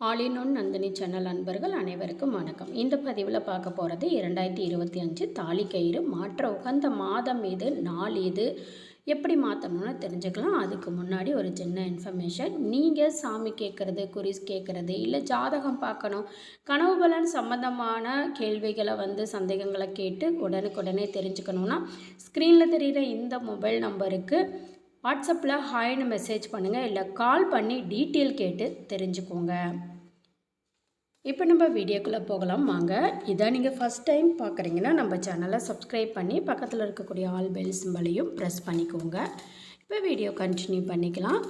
ஆலினோன் Nandini channel அன்பர்கள் அனைவருக்கும் வணக்கம். இந்த பதிவில் பார்க்க போகிறது இரண்டாயிரத்தி இருபத்தி அஞ்சு தாலி கயிறு மாற்ற உகந்த மாதம் இது நாள் இது எப்படி மாற்றணும்னு தெரிஞ்சுக்கலாம். அதுக்கு முன்னாடி ஒரு சின்ன இன்ஃபர்மேஷன் நீங்கள் சாமி கேட்குறது குறிஸ் கேட்குறது இல்லை ஜாதகம் பார்க்கணும் கனவு பலன் சம்மந்தமான கேள்விகளை வந்து சந்தேகங்களை கேட்டு உடனுக்குடனே தெரிஞ்சுக்கணுன்னா ஸ்க்ரீனில் தெரிகிற இந்த மொபைல் நம்பருக்கு வாட்ஸ்அப்பில் ஹாய்னு மெசேஜ் பண்ணுங்கள் இல்லை கால் பண்ணி டீட்டெயில் கேட்டு தெரிஞ்சுக்கோங்க. இப்போ நம்ம வீடியோக்குள்ளே போகலாம். வாங்க இதை நீங்கள் ஃபஸ்ட் டைம் பார்க்குறீங்கன்னா நம்ம சேனலை சப்ஸ்கிரைப் பண்ணி பக்கத்தில் இருக்கக்கூடிய ஆல் பெல் சிம்பலையும் ப்ரெஸ் பண்ணிக்கோங்க. இப்போ வீடியோ கண்டினியூ பண்ணிக்கலாம்.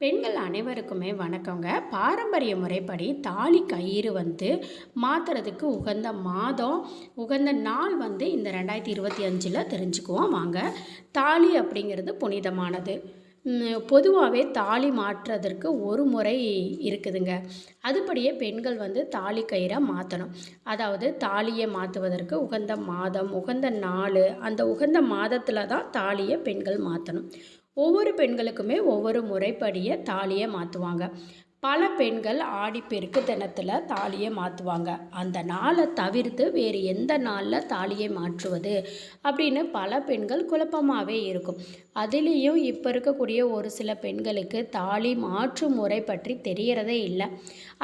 பெண்கள் அனைவருக்குமே வணக்கங்க. பாரம்பரிய முறைப்படி தாலி கயிறு வந்து மாற்றுறதுக்கு உகந்த மாதம் உகந்த நாள் வந்து இந்த ரெண்டாயிரத்தி இருபத்தி அஞ்சில் தெரிஞ்சுக்குவோம். வாங்க. தாலி அப்படிங்கிறது புனிதமானது. பொதுவாகவே தாலி மாற்றுறதற்கு ஒரு முறை இருக்குதுங்க. அதுபடியே பெண்கள் வந்து தாலி கயிறை மாற்றணும் அதாவது தாலியை மாற்றுவதற்கு உகந்த மாதம் உகந்த நாள் அந்த உகந்த மாதத்தில் தான் தாலியை பெண்கள் மாற்றணும் ஒவ்வொரு பெண்களுக்குமே ஒவ்வொரு முறைப்படியே தாலியை மாற்றுவாங்க பல பெண்கள் ஆடிப்பெருக்கு தினத்தில் தாலியை மாற்றுவாங்க அந்த நாளை தவிர்த்து வேறு எந்த நாளில் தாலியை மாற்றுவது? அப்படின்னு பல பெண்கள் குழப்பமாகவே இருக்கும். அதுலேயும் இப்போ இருக்கக்கூடிய ஒரு சில பெண்களுக்கு தாலி மாற்றும் முறை பற்றி தெரியறதே இல்லை.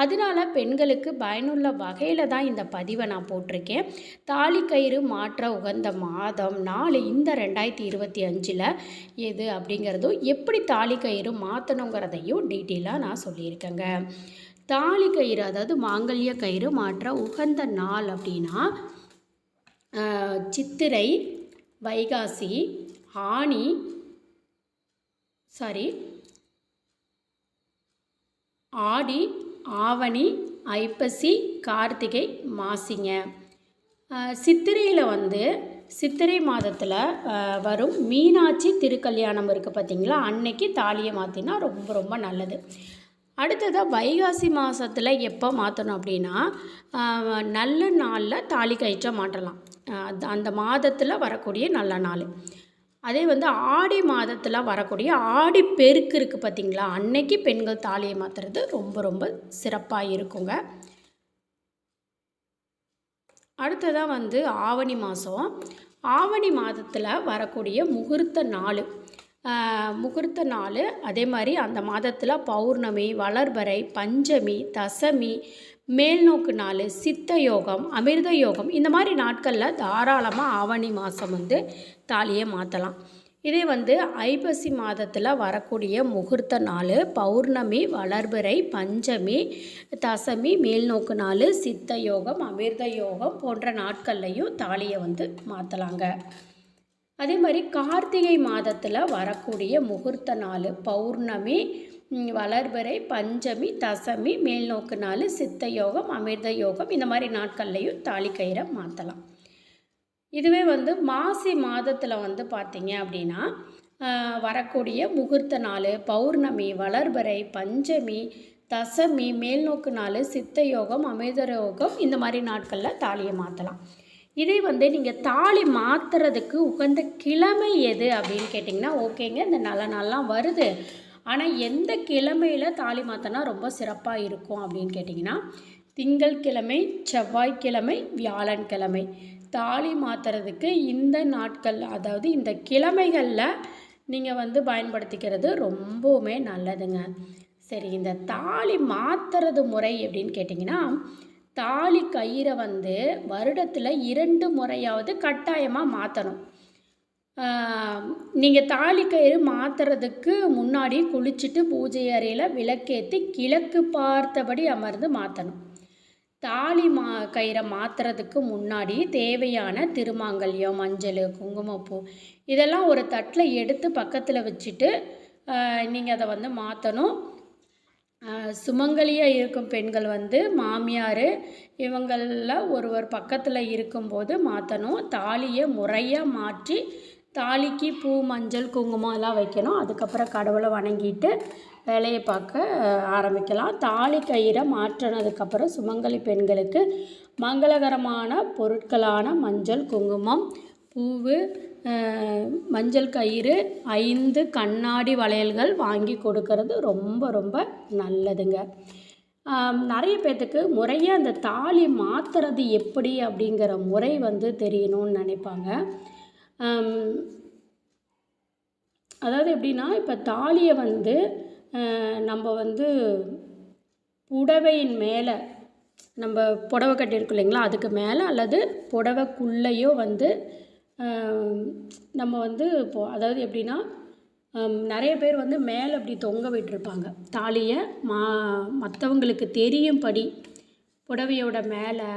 அதனால பெண்களுக்கு பயனுள்ள வகையில் தான் இந்த பதிவை நான் போட்டிருக்கேன். தாலி கயிறு மாற்ற உகந்த மாதம் நாலு இந்த ரெண்டாயிரத்தி இருபத்தி அஞ்சில் எது அப்படிங்கிறதும் எப்படி தாலி கயிறு மாற்றணுங்கிறதையும் டீட்டெயிலாக நான் சொல்லியிருக்கேங்க. தாலி கயிறு அதாவது மாங்கல்ய கயிறு மாற்ற உகந்த நாள் அப்படின்னா சித்திரை வைகாசி ஆணி சாரி. ஆடி ஆவணி ஐப்பசி கார்த்திகை மாசிங்க. சித்திரையில் வந்து சித்திரை மாதத்தில் வரும் மீனாட்சி திருக்கல்யாணம் இருக்குது பார்த்திங்களா அன்னைக்கு தாலியை மாற்றினா ரொம்ப ரொம்ப நல்லது. அடுத்ததாக வைகாசி மாதத்தில் எப்போ மாற்றணும் அப்படின்னா நல்ல நாளில் தாலி கயிற்றை மாட்டலாம் அந்த மாதத்தில் வரக்கூடிய நல்ல நாள். அதே வந்து ஆடி மாதத்தில் வரக்கூடிய ஆடி பெருக்கு இருக்குது பார்த்திங்களா அன்னைக்கு பெண்கள் தாலியை மாற்றுறது ரொம்ப ரொம்ப சிறப்பாக இருக்குங்க. அடுத்ததாக வந்து ஆவணி மாதம் ஆவணி மாதத்தில் வரக்கூடிய முகூர்த்த நாள். முகூர்த்த நாள் அதே மாதிரி அந்த மாதத்தில் பௌர்ணமி வளர்பறை பஞ்சமி தசமி மேல்நோக்கு நாள் சித்த யோகம் அமிர்த யோகம் இந்த மாதிரி நாட்களில் தாராளமாக ஆவணி மாதம் வந்து தாலியை மாற்றலாம் இதே வந்து ஐப்பசி மாதத்தில் வரக்கூடிய முகூர்த்த நாள் பௌர்ணமி வளர்பிறை பஞ்சமி தசமி மேல்நோக்கு நாள் சித்த யோகம் அமிர்த யோகம் போன்ற நாட்கள்லையும் தாலியை வந்து மாற்றலாங்க அதே மாதிரி கார்த்திகை மாதத்தில் வரக்கூடிய முகூர்த்த நாள் பௌர்ணமி வளர்பிறை பஞ்சமி தசமி மேல்நோக்கு நாள் சித்த யோகம் அமிர்த யோகம் இந்த மாதிரி நாட்கள்லையும் தாலி கயிறை மாற்றலாம் இதுவே வந்து மாசி மாதத்தில் வந்து பார்த்திங்க அப்படின்னா வரக்கூடிய முகூர்த்த நாள் பௌர்ணமி வளர்பிறை பஞ்சமி தசமி மேல்நோக்கு நாள் சித்த யோகம் அமிர்த யோகம் இந்த மாதிரி நாட்களில் தாலியை மாற்றலாம் இதே வந்து நீங்கள் தாலி மாற்றுறதுக்கு உகந்த கிழமை எது அப்படின்னு கேட்டிங்கன்னா ஓகேங்க இந்த நல்ல நாள்லாம் வருது. ஆனால் எந்த கிழமையில் தாலி மாற்றினா ரொம்ப சிறப்பாக இருக்கும் அப்படின்னு கேட்டிங்கன்னா திங்கள்கிழமை செவ்வாய்க்கிழமை வியாழன்கிழமை தாலி மாற்றுறதுக்கு இந்த நாட்கள் அதாவது இந்த கிழமைகளில் நீங்கள் வந்து பயன்படுத்திக்கிறது ரொம்பவுமே நல்லதுங்க. சரி இந்த தாலி மாற்றுறது முறை எப்படின்னு கேட்டிங்கன்னா தாலி கயிறை வந்து வருடத்தில் இரண்டு முறையாவது கட்டாயமாக மாற்றணும் நீங்கள் தாலி கயிறு மாற்றுறதுக்கு முன்னாடி குளிச்சுட்டு பூஜை அறையில் விளக்கேற்றி கிழக்கு பார்த்தபடி அமர்ந்து மாற்றணும் தாலி மா கயிறை மாற்றுறதுக்கு முன்னாடி தேவையான திருமாங்கல்யம் மஞ்சள் குங்குமப்பூ இதெல்லாம் ஒரு தட்டில் எடுத்து பக்கத்தில் வச்சுட்டு நீங்கள் அதை வந்து மாற்றணும் சுமங்கலியாக இருக்கும் பெண்கள் வந்து மாமியார் இவங்களில் ஒருவர் பக்கத்தில் இருக்கும்போது மாற்றணும் தாலியை முறையாக மாற்றி தாலிக்கு பூ மஞ்சள் குங்குமம் எல்லாம் வைக்கணும். அதுக்கப்புறம் கடவுளை வணங்கிட்டு வேலையை பார்க்க ஆரம்பிக்கலாம். தாலி கயிறை மாற்றினதுக்கப்புறம் சுமங்கலி பெண்களுக்கு மங்களகரமான பொருட்களான மஞ்சள் குங்குமம் பூவு மஞ்சள் கயிறு ஐந்து கண்ணாடி வளையல்கள் வாங்கி கொடுக்கறது ரொம்ப ரொம்ப நல்லதுங்க. நிறைய பேர்த்துக்கு முறையாக அந்த தாலி மாற்றுறது எப்படி அப்படிங்கிற முறை வந்து தெரியணும்னு நினைப்பாங்க. அதாவது எப்படின்னா இப்போ தாலியை வந்து நம்ம வந்து புடவையின் மேலே நம்ம புடவை கட்டியிருக்கோம் இல்லைங்களா அதுக்கு மேலே அல்லது புடவைக்குள்ளேயோ வந்து நம்ம வந்து இப்போ அதாவது எப்படின்னா நிறைய பேர் வந்து மேலே அப்படி தொங்க விட்டுருப்பாங்க. தாலியை மா மற்றவங்களுக்கு தெரியும்படி புடவையோட மேலே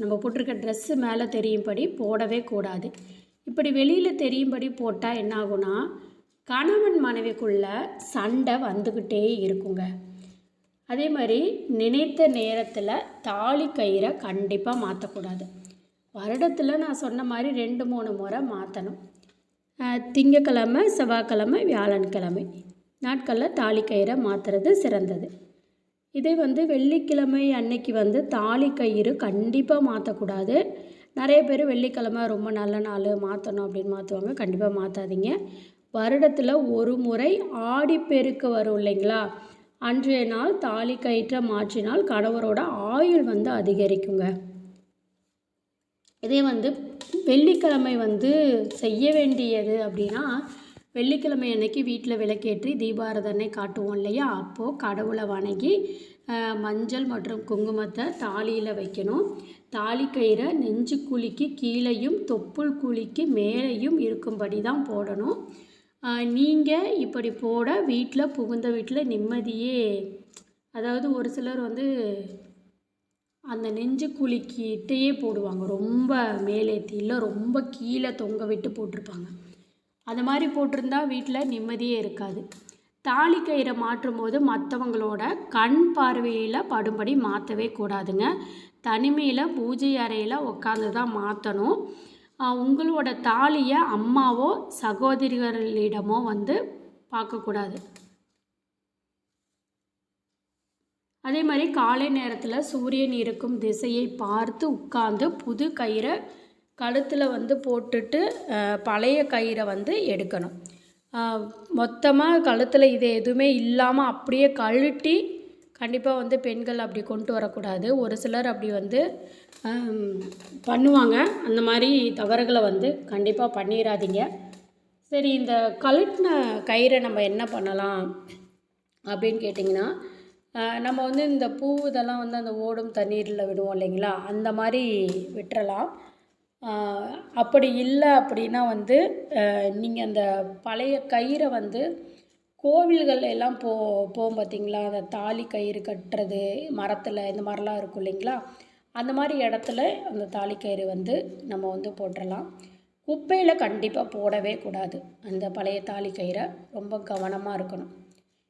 நம்ம போட்டிருக்க ட்ரெஸ்ஸு மேலே தெரியும்படி போடவே கூடாது. இப்படி வெளியில் தெரியும்படி போட்டால் என்ன ஆகும்னா கணவன் மனைவிக்குள்ள சண்டை வந்துக்கிட்டே இருக்குங்க. அதே மாதிரி நினைத்த நேரத்தில் தாலி கயிறை கண்டிப்பாக மாற்றக்கூடாது வருடத்தில் நான் சொன்ன மாதிரி ரெண்டு மூணு முறை மாற்றணும் திங்கக்கிழமை செவ்வாய்க்கிழமை வியாழன்கிழமை. நாட்களில் தாலி கயிறை மாற்றுறது சிறந்தது. இதே வந்து வெள்ளிக்கிழமை அன்னைக்கு வந்து தாலி கயிறு கண்டிப்பாக மாற்றக்கூடாது நிறைய பேர் வெள்ளிக்கிழமை ரொம்ப நல்ல நாள் மாற்றணும் அப்படின்னு மாற்றுவாங்க கண்டிப்பாக மாற்றாதீங்க வருடத்தில் ஒரு முறை ஆடிப்பெருக்கு வரும் இல்லைங்களா? அன்றைய நாள் தாலி கயிற்றை மாற்றினால் கணவரோட ஆயுள் வந்து அதிகரிக்குங்க. இதே வந்து வெள்ளிக்கிழமை வந்து செய்ய வேண்டியது அப்படின்னா வெள்ளிக்கிழமை அன்னைக்கு வீட்டில் விளக்கேற்றி தீபாரதனை காட்டுவோம் இல்லையா? அப்போது கடவுளை வணங்கி மஞ்சள் மற்றும் குங்குமத்தை தாலியில் வைக்கணும். தாலி கயிறை நெஞ்சு குழிக்கு கீழேயும் தொப்புள் குழிக்கு மேலேயும் இருக்கும்படி தான் போடணும். நீங்கள் இப்படி போட வீட்டில் புகுந்த வீட்டில் நிம்மதியே. அதாவது ஒரு சிலர் வந்து அந்த நெஞ்சு குழிக்கிட்டேயே போடுவாங்க. ரொம்ப மேலேத்தி இல்லை ரொம்ப கீழே தொங்க விட்டு போட்டிருப்பாங்க. அந்த மாதிரி போட்டிருந்தா வீட்டில் நிம்மதியே இருக்காது. தாலி கயிறை மாற்றும் போது மற்றவங்களோட கண் பார்வையில் படும்படி மாற்றவே கூடாதுங்க. தனிமையில் பூஜை அறையில் உட்காந்து தான் மாற்றணும் உங்களோட தாலியை அம்மாவோ சகோதரிகளிடமோ வந்து பார்க்கக்கூடாது. அதே மாதிரி காலை நேரத்தில் சூரியன் இருக்கும் திசையை பார்த்து உட்கார்ந்து புது கயிறை கழுத்தில் வந்து போட்டுட்டு பழைய கயிறை வந்து எடுக்கணும். மொத்தமாக கழுத்தில் இது எதுவுமே இல்லாமல் அப்படியே கழட்டி கண்டிப்பாக வந்து பெண்கள் அப்படி கொண்டு வரக்கூடாது. ஒரு சிலர் அப்படி வந்து பண்ணுவாங்க. அந்த மாதிரி தவறுகளை வந்து கண்டிப்பாக பண்ணிடாதீங்க சரி இந்த கழட்டின கயிறை நம்ம என்ன பண்ணலாம் அப்படின்னு கேட்டிங்கன்னா நம்ம வந்து இந்த பூ இதெல்லாம் வந்து அந்த ஓடும் தண்ணீரில் விடுவோம் இல்லைங்களா? அந்த மாதிரி விட்டுறலாம். அப்படி இல்லை அப்படின்னா வந்து நீங்கள் அந்த பழைய கயிறை வந்து கோவில்கள் எல்லாம் போ போகும் பார்த்தீங்களா? அந்த தாலி கயிறு கட்டுறது மரத்தில் இந்த மாதிரிலாம் இருக்கும் இல்லைங்களா? அந்த மாதிரி இடத்துல அந்த தாலி கயிறு வந்து நம்ம வந்து போட்டுடலாம் குப்பையில் கண்டிப்பாக போடவே கூடாது. அந்த பழைய தாலி கயிறை ரொம்ப கவனமாக இருக்கணும்.